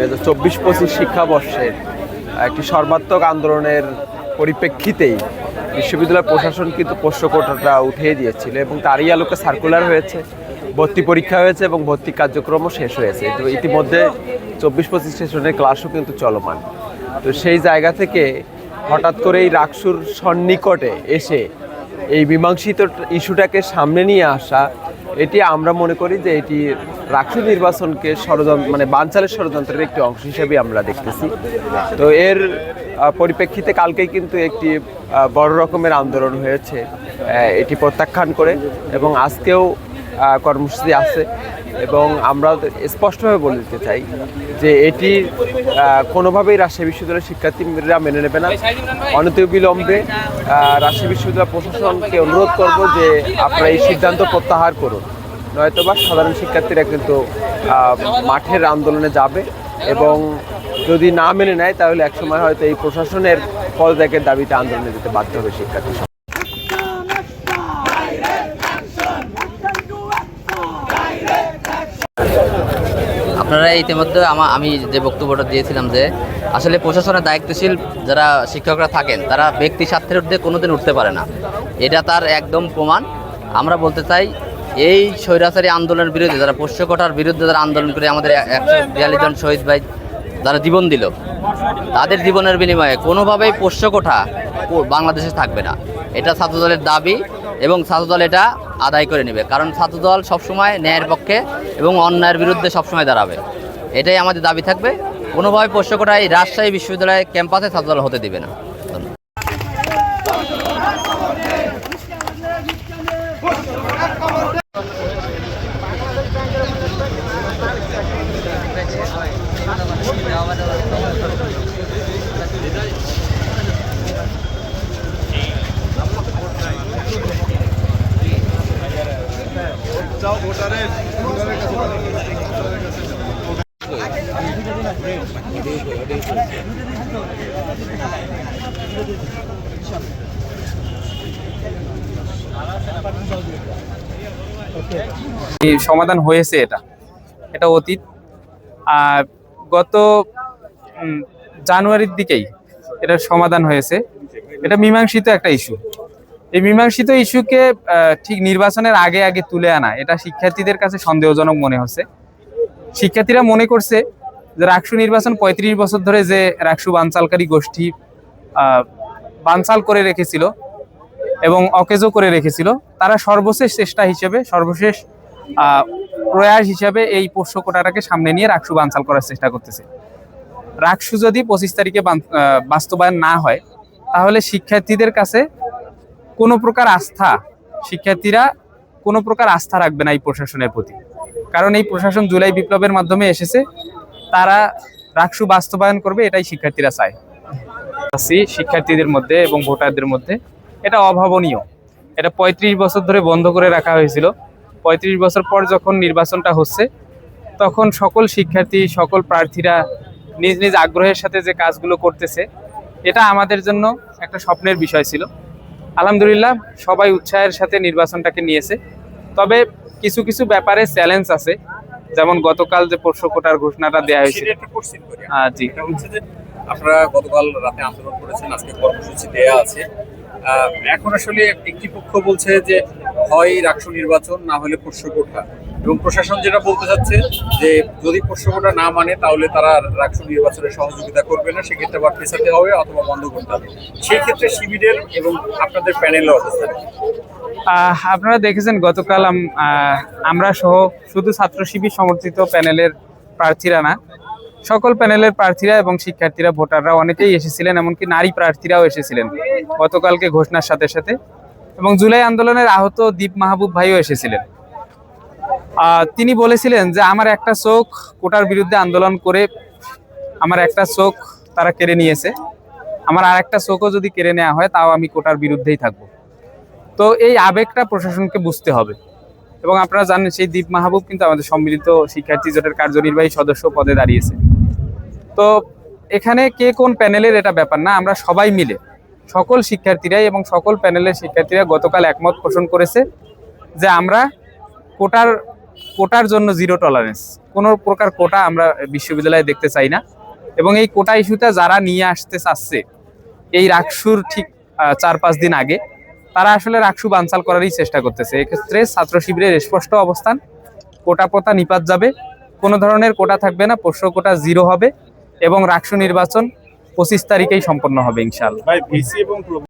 দুই হাজার চব্বিশ পঁচিশ শিক্ষাবর্ষের একটি সর্বাত্মক আন্দোলনের পরিপ্রেক্ষিতেই বিশ্ববিদ্যালয় প্রশাসন কিন্তু পোষ্য কোটাটা উঠিয়ে দিয়েছিল এবং তারই আলোকে সার্কুলার হয়েছে, ভর্তি পরীক্ষা হয়েছে এবং ভর্তি কার্যক্রমও শেষ হয়েছে। তো ইতিমধ্যে চব্বিশ পঁচিশ সেশনের ক্লাসও কিন্তু চলমান। তো সেই জায়গা থেকে হঠাৎ করেই রাকসুর সন্নিকটে এসে এই মীমাংসিত ইস্যুটাকে সামনে নিয়ে আসা এটি আমরা মনে করি যে এটি রাখি নির্বাচনকে ষড়যন্ত্র মানে বানচালের ষড়যন্ত্রের একটি অংশ হিসেবে আমরা দেখতেছি। তো এর পরিপ্রেক্ষিতে কালকেই কিন্তু একটি বড় রকমের আন্দোলন হয়েছে এটি প্রত্যাখ্যান করে এবং আজকেও কর্মসূচি আছে এবং আমরা স্পষ্টভাবে বলে দিতে চাই যে এটি কোনোভাবেই রাজশাহী বিশ্ববিদ্যালয়ের শিক্ষার্থীরা মেনে নেবে না। অনতিবিলম্বে রাজশাহী বিশ্ববিদ্যালয় প্রশাসনকে অনুরোধ করব যে আপনারা এই সিদ্ধান্ত প্রত্যাহার করুন। নয়তোবা সাধারণ শিক্ষার্থীরা কিন্তু মাঠের আন্দোলনে যাবে এবং যদি না মেনে নেয় তাহলে একসময় হয়তো এই প্রশাসনের পদত্যাগের দাবিতে আন্দোলনে যেতে বাধ্য হবে শিক্ষার্থী আপনারা ইতিমধ্যে আমা, আমি যে বক্তব্যটা দিয়েছিলাম যে, আসলে প্রশাসনের দায়িত্বশীল যারা শিক্ষকরা থাকেন, তারা ব্যক্তি স্বার্থের ঊর্ধ্বে কোনোদিন উঠতে পারে না। এটা তার একদম প্রমাণ। আমরা বলতে চাই, এই স্বৈরাচারী আন্দোলনের বিরুদ্ধে, যারা পোষ্যকটার বিরুদ্ধে যারা আন্দোলন করে আমাদের একশো বিয়াল্লিশ জন শহীদ ভাই যারা জীবন দিল, তাদের জীবনের বিনিময়ে কোনোভাবেই পোষ্যকোঠা বাংলাদেশে থাকবে না। এটা ছাত্রদলের দাবি। এবং ছাত্রদল এটা আদায় করে নেবে। কারণ ছাত্রদল সবসময় ন্যায়ের পক্ষে এবং অন্যায়ের বিরুদ্ধে সবসময় দাঁড়াবে। এটাই আমাদের দাবি থাকবে। কোনোভাবে পোষ্যকোটায় রাজশাহী বিশ্ববিদ্যালয়ের ক্যাম্পাসে ছাত্রদল হতে দেবে না। ধন্যবাদ। সমাধান হয়েছে এটা? এটা অতীত। আর গত জানুয়ারির দিকেই এটার সমাধান হয়েছে। এটা মীমাংসিত একটা ইস্যু এই মীমাংসিত ইস্যুকে ঠিক নির্বাচনের আগে আগে তুলে আনা, এটা শিক্ষার্থীদের কাছে সন্দেহজনক মনে হচ্ছে। শিক্ষার্থীরা মনে করছে যে রাকসু নির্বাচন পঁয়ত্রিশ বছর ধরে যে রাকসু বানচালকারী গোষ্ঠী বানচাল করে রেখেছিল এবং অকেজো করে রেখেছিল, তারা সর্বশেষ চেষ্টা হিসেবে, সর্বশেষ প্রয়াস হিসেবে এই পোষ্য কোটাটাকে সামনে নিয়ে রাকসু বানচাল করার চেষ্টা করতেছে। রাকসু যদি পঁচিশ তারিখে বাস্তবায়ন না হয়, তাহলে শিক্ষার্থীদের কাছে কোনো প্রকার আস্থা, শিক্ষার্থীরা কোনো প্রকার আস্থা রাখবে না এই প্রশাসনের প্রতি। কারণ এই প্রশাসন জুলাই বিপ্লবের মাধ্যমে এসেছে তারা রাকসু বাস্তবায়ন করবে, এটাই শিক্ষার্থীরা চায়। শিক্ষার্থীদের মধ্যে এবং ভোটারদের মধ্যে। এটা অভাবনীয়। এটা পঁয়ত্রিশ বছর ধরে বন্ধ করে রাখা হয়েছিল। পঁয়ত্রিশ বছর পর যখন নির্বাচনটা হচ্ছে, তখন সকল শিক্ষার্থী, সকল প্রার্থীরা নিজ নিজ আগ্রহের সাথে যে কাজগুলো করতেছে, এটা আমাদের জন্য একটা স্বপ্নের বিষয় ছিল। আলহামদুলিল্লাহ, সবাই উৎসাহের সাথে নির্বাচনটাকে নিয়েছে। তবে কিছু কিছু ব্যাপারে চ্যালেঞ্জ আছে। যেমন গতকাল যে পরশু কোটার ঘোষণাটা দেওয়া করি। আহ, জি। এটা হচ্ছে যে আপনারা গতকাল রাতে আন্দোলন করেছেন আজকে কর্মসূচি দেয়া আছে। এখন আসলে একটি পক্ষ বলছে যে হয় রাষ্ট্র নির্বাচন না হলে পোষ্য কোঠা এবং প্রশাসন যেটা বলতে চাচ্ছে যে যদি কোঠা না মানে তাহলে তারা রাষ্ট্র নির্বাচনে সহযোগিতা করবে না সেক্ষেত্রে আবার পেছাতে হবে অথবা বন্ধ করতে হবে। সেই ক্ষেত্রে শিবিরের এবং আপনাদের প্যানেলের অবস্থান আহ, আপনারা দেখেছেন গতকাল আম- আমরা সহ শুধু ছাত্র শিবির সমর্থিত প্যানেলের প্রার্থীরা না সকল প্যানেলের প্রার্থীরা এবং শিক্ষার্থীরা ভোটাররা অনেকেই এসেছিলেন এমনকি নারী প্রার্থীরাও এসেছিলেন গতকালকে ঘোষণার সাথে সাথে। এবং জুলাই আন্দোলনের আহত দীপ মাহবুব ভাইও এসেছিলেন। তিনি বলেছিলেন যে, আমার একটা চোখ কোটার বিরুদ্ধে আন্দোলন করে, আমার একটা চোখ তারা কেড়ে নিয়েছে। আমার আর একটা চোখও যদি কেড়ে নেওয়া হয়, তাও আমি কোটার বিরুদ্ধেই থাকব। তো এই আবেগটা প্রশাসনকে বুঝতে হবে। এবং আপনারা জানেন, সেই দীপ মাহবুব কিন্তু আমাদের সম্মিলিত শিক্ষার্থী জোটের কার্যনির্বাহী সদস্য পদে দাঁড়িয়েছে। তো এখানে কে কোন প্যানেলের এটা ব্যাপার না, আমরা সবাই মিলে, সকল শিক্ষার্থীরাই এবং সকল প্যানেলের শিক্ষার্থীরা গতকাল একমত পোষণ করেছে যে, আমরা কোটার কোটার জন্য জিরো টলারেন্স কোনো প্রকার কোটা আমরা বিশ্ববিদ্যালয়ে দেখতে চাই না। এবং এই কোটা ইস্যুটা যারা নিয়ে আসতে চাচ্ছে, এই রাকসুর ঠিক চার পাঁচ দিন আগে, তারা আসলে রাকসু বানচাল করারই চেষ্টা করতেছে। এক্ষেত্রে ছাত্র শিবিরের স্পষ্ট অবস্থান, কোটা পোতা নিপাত যাবে, কোনো ধরনের কোটা থাকবে না পোষ্য কোটা জিরো হবে, এবং রাকসু নির্বাচন পঁচিশ তারিখেই সম্পন্ন হবে ইনশাল্লাহ